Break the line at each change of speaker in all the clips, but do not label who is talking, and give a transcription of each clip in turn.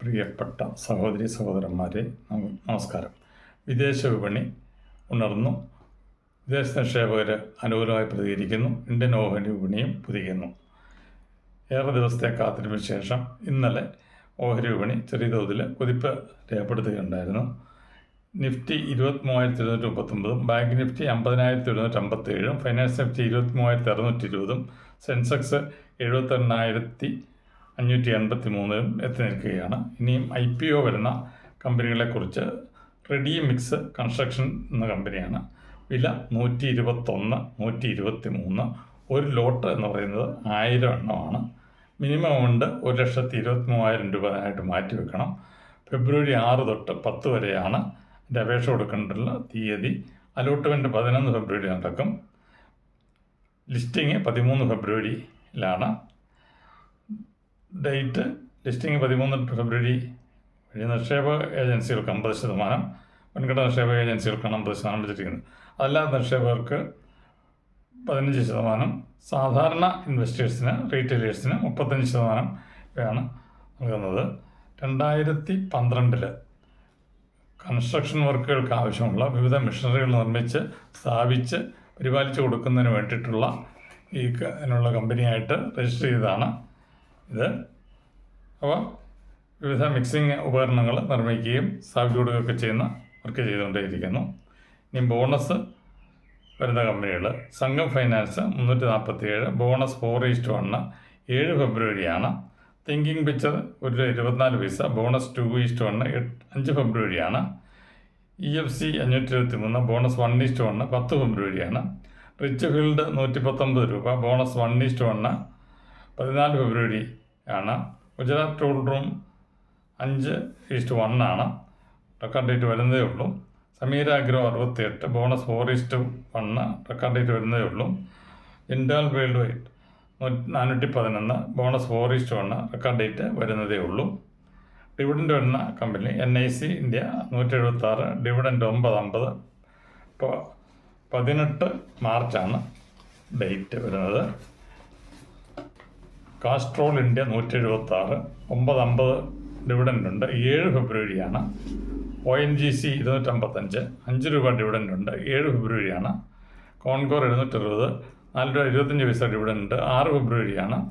പ്രിയപ്പെട്ട സഹോദരി സഹോദരന്മാരെ നമസ്കാരം. വിദേശ വിപണി ഉണർന്നു. വിദേശ നിക്ഷേപകർ അനുകൂലമായി പ്രതികരിക്കുന്നു. ഇന്ത്യൻ ഓഹരി വിപണിയും പുതിയുന്നു ഏറെ ദിവസത്തെ കാത്തിരിപ്പിന് ശേഷം ഇന്നലെ ഓഹരി വിപണി ചെറിയ തോതിൽ കുതിപ്പ് രേഖപ്പെടുത്തുകയുണ്ടായിരുന്നു. നിഫ്റ്റി ഇരുപത്തി മൂവായിരത്തി എഴുന്നൂറ്റി മുപ്പത്തൊമ്പതും ബാങ്ക് നിഫ്റ്റി അമ്പതിനായിരത്തി എഴുന്നൂറ്റി അമ്പത്തേഴും ഫൈനാൻസ് നിഫ്റ്റി ഇരുപത്തി മൂവായിരത്തി അറുന്നൂറ്റി ഇരുപതും സെൻസെക്സ് എഴുപത്തെണ്ണായിരത്തി അഞ്ഞൂറ്റി എൺപത്തി മൂന്നിലും എത്തി നിൽക്കുകയാണ് ഇനിയും ഐ പി ഒ വരുന്ന കമ്പനികളെക്കുറിച്ച് റെഡി മിക്സ് കൺസ്ട്രക്ഷൻ എന്ന കമ്പനിയാണ്. വില നൂറ്റി ഇരുപത്തൊന്ന് നൂറ്റി ഇരുപത്തി മൂന്ന് ഒരു ലോട്ട് എന്ന് പറയുന്നത് ആയിരം എണ്ണമാണ്. മിനിമം ഉണ്ട് ഒരു ലക്ഷത്തി ഇരുപത്തി മൂവായിരം രൂപ ആയിട്ട് മാറ്റി വെക്കണം. ഫെബ്രുവരി ആറ് തൊട്ട് പത്ത് വരെയാണ് എന്റെ അപേക്ഷ കൊടുക്കേണ്ടുള്ള തീയതി. അലോട്ട്മെന്റ് പതിനൊന്ന് ഫെബ്രുവരി നടക്കും. ലിസ്റ്റിങ് പതിമൂന്ന് ഫെബ്രുവരിയിലാണ്. ഡേറ്റ് ലിസ്റ്റിംഗ് പതിമൂന്ന് ഫെബ്രുവരി വഴി നിക്ഷേപ ഏജൻസികൾക്ക് അമ്പത് ശതമാനം മുൻഗണന നിക്ഷേപ ഏജൻസികൾക്കാണ് അമ്പത് ശതമാനം വെച്ചിരിക്കുന്നത് അതല്ലാതെ നിക്ഷേപകർക്ക് പതിനഞ്ച് ശതമാനം സാധാരണ ഇൻവെസ്റ്റേഴ്സിന് റീറ്റെയിലേഴ്സിന് മുപ്പത്തഞ്ച് ശതമാനം ഇവയാണ് നൽകുന്നത്. രണ്ടായിരത്തി പന്ത്രണ്ടിൽ കൺസ്ട്രക്ഷൻ വർക്കുകൾക്ക് ആവശ്യമുള്ള വിവിധ മെഷീനറികൾ നിർമ്മിച്ച് സ്ഥാപിച്ച് പരിപാലിച്ച് കൊടുക്കുന്നതിന് വേണ്ടിയിട്ടുള്ള ഈ അതിനുള്ള കമ്പനിയായിട്ട് രജിസ്റ്റർ ചെയ്തതാണ് ഇത്. അവ വിവിധ മിക്സിംഗ് ഉപകരണങ്ങൾ നിർമ്മിക്കുകയും സ്ഥാപിച്ചു കൊടുക്കുകയൊക്കെ ചെയ്യുന്ന വർക്ക് ചെയ്തുകൊണ്ടേയിരിക്കുന്നു. ഇനി ബോണസ് വരുന്ന കമ്പനികൾ സംഘം ഫൈനാൻസ് മുന്നൂറ്റി നാൽപ്പത്തി ഏഴ് ബോണസ് ഫോർ ഈസ്റ്റ് വണ്ണ് ഏഴ് ഫെബ്രുവരിയാണ്. തിങ്കിങ് പിക്ചർ ഒരു രൂപ ഇരുപത്തിനാല് പൈസ ബോണസ് ടു ഈസ്റ്റ് വണ്ണ് അഞ്ച് ഫെബ്രുവരിയാണ്. ഇ എഫ് സി അഞ്ഞൂറ്റി ഇരുപത്തി മൂന്ന് ബോണസ് വൺ ഈസ്റ്റ് വണ്ണ് പത്ത് ഫെബ്രുവരിയാണ്. റിച്ച് ഫീൽഡ് നൂറ്റി പത്തൊമ്പത് രൂപ ബോണസ് വൺ ഈസ്റ്റ് വണ്ണ് പതിനാല് ഫെബ്രുവരി ആണ്. ഗുജറാത്ത് ടൂൾ റൂം അഞ്ച് ഈസ്റ്റ് ആണ്. റെക്കോർഡ് ഡേറ്റ് വരുന്നതേ ഉള്ളൂ. സമീര അഗ്രോ അറുപത്തിയെട്ട് bonus four is to one record date വരുന്നതേ ഉള്ളൂ. ഇൻഡോൽ വേൾഡ് വൈഡ് നാനൂറ്റി പതിനൊന്ന് bonus four is to one record date വരുന്നതേ ഉള്ളൂ. ഡിവിഡന്റ് വരുന്ന company N I C India നൂറ്റി എഴുപത്തി ആറ് ഡിവിഡൻഡ് ഒമ്പത് അമ്പത് ഇപ്പോൾ പതിനെട്ട് മാർച്ചാണ് ഡേറ്റ് വരുന്നത്. കാസ്ട്രോൾ ഇന്ത്യ നൂറ്റി എഴുപത്തി ആറ് ഒമ്പത് അമ്പത് ഡിവിഡന്റ് ഉണ്ട്. ഏഴ് ഫെബ്രുവരിയാണ്. ഒ എൻ ജി സി ഇരുന്നൂറ്റമ്പത്തഞ്ച്. അഞ്ച് രൂപ ഡിവിഡന്റ് ഉണ്ട്. ഏഴ് ഫെബ്രുവരിയാണ്. കോൺകോർ എഴുന്നൂറ്ററുപത്. നാല് രൂപ ഇരുപത്തഞ്ച് പൈസ ഡിവിഡന്റ് ഉണ്ട്. ആറ് ഫെബ്രുവരിയാണ്.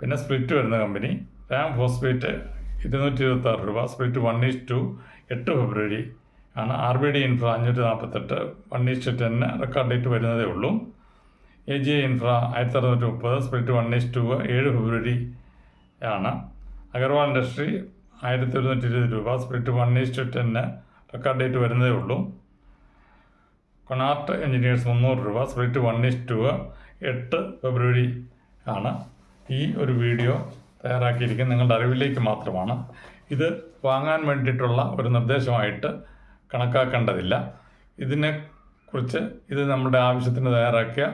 പിന്നെ സ്പ്ലിറ്റ് വരുന്ന കമ്പനി റാം ഫോസ്ഫേറ്റ് ഇരുന്നൂറ്റി ഇരുപത്തി ആറ് രൂപ. സ്പ്ലിറ്റ് വൺ ഈസ് ടു എട്ട് ഫെബ്രുവരി ആണ്. ആർ ബി ഡി ഇൻഫ്ര അഞ്ഞൂറ്റി നാൽപ്പത്തെട്ട് one is to ten record date വരുന്നതേ ഉള്ളൂ. എ ജെ ഇൻഫ്ര ആയിരത്തി അറുന്നൂറ്റി മുപ്പത് സ്പ്ലിറ്റ് വൺ എസ് ടു ഏഴ് ഫെബ്രുവരി ആണ്. അഗർവാൾ ഇൻഡസ്ട്രി ആയിരത്തി ഒരുന്നൂറ്റി ഇരുപത് രൂപ split one is to ten record date വരുന്നതേ ഉള്ളൂ. കൊണാർട്ട് എഞ്ചിനീയേഴ്സ് മുന്നൂറ് രൂപ സ്പ്ലിറ്റ് വൺ എസ് ടു എട്ട് ഫെബ്രുവരി ആണ്. ഈ ഒരു വീഡിയോ തയ്യാറാക്കിയിരിക്കുന്നത് നിങ്ങളുടെ അറിവിലേക്ക് മാത്രമാണ്. ഇത് വാങ്ങാൻ വേണ്ടിയിട്ടുള്ള ഒരു നിർദ്ദേശമായിട്ട് കണക്കാക്കേണ്ടതില്ല. ഇതിനെക്കുറിച്ച് ഇത് നമ്മുടെ ആവശ്യത്തിന് തയ്യാറാക്കിയ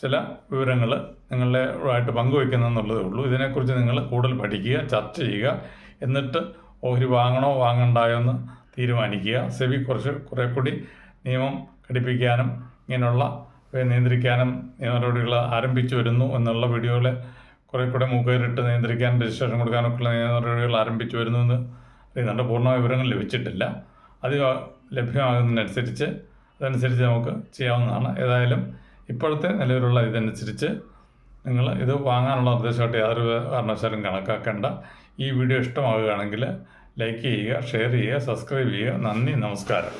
ചില വിവരങ്ങൾ നിങ്ങളുടെ ആയിട്ട് പങ്കുവയ്ക്കുന്നെന്നുള്ളതേ ഉള്ളൂ. ഇതിനെക്കുറിച്ച് നിങ്ങൾ കൂടുതൽ പഠിക്കുക ചർച്ച ചെയ്യുക എന്നിട്ട് ഓഹരി വാങ്ങണോ വാങ്ങണ്ടായോ എന്ന് തീരുമാനിക്കുക. സെബി കുറച്ച് കുറേ കൂടി നിയമം ഘടിപ്പിക്കാനും ഇങ്ങനെയുള്ള നിയന്ത്രിക്കാനും നിയമ നടപടികൾ ആരംഭിച്ചു വരുന്നു എന്നുള്ള വീഡിയോയിൽ കുറേ കൂടെ മുഖേറിട്ട് നിയന്ത്രിക്കാൻ രജിസ്ട്രേഷൻ കൊടുക്കാനൊക്കെയുള്ള നിയമ നടപടികൾ ആരംഭിച്ചു വരുന്നു എന്ന് അറിയുന്നുണ്ട്. പൂർണ വിവരങ്ങൾ ലഭിച്ചിട്ടില്ല. അത് ലഭ്യമാകുന്നതിനനുസരിച്ച് അതനുസരിച്ച് നമുക്ക് ചെയ്യാവുന്നതാണ്. ഏതായാലും ഇപ്പോഴത്തെ നിലവിലുള്ള ഇതനുസരിച്ച് നിങ്ങൾ ഇത് വാങ്ങാനുള്ള നിർദ്ദേശമായിട്ട് യാതൊരു കാരണവശാലും കണക്കാക്കേണ്ട. ഈ വീഡിയോ ഇഷ്ടമാകുകയാണെങ്കിൽ ലൈക്ക് ചെയ്യുക ഷെയർ ചെയ്യുക സബ്സ്ക്രൈബ് ചെയ്യുക. നന്ദി നമസ്കാരം.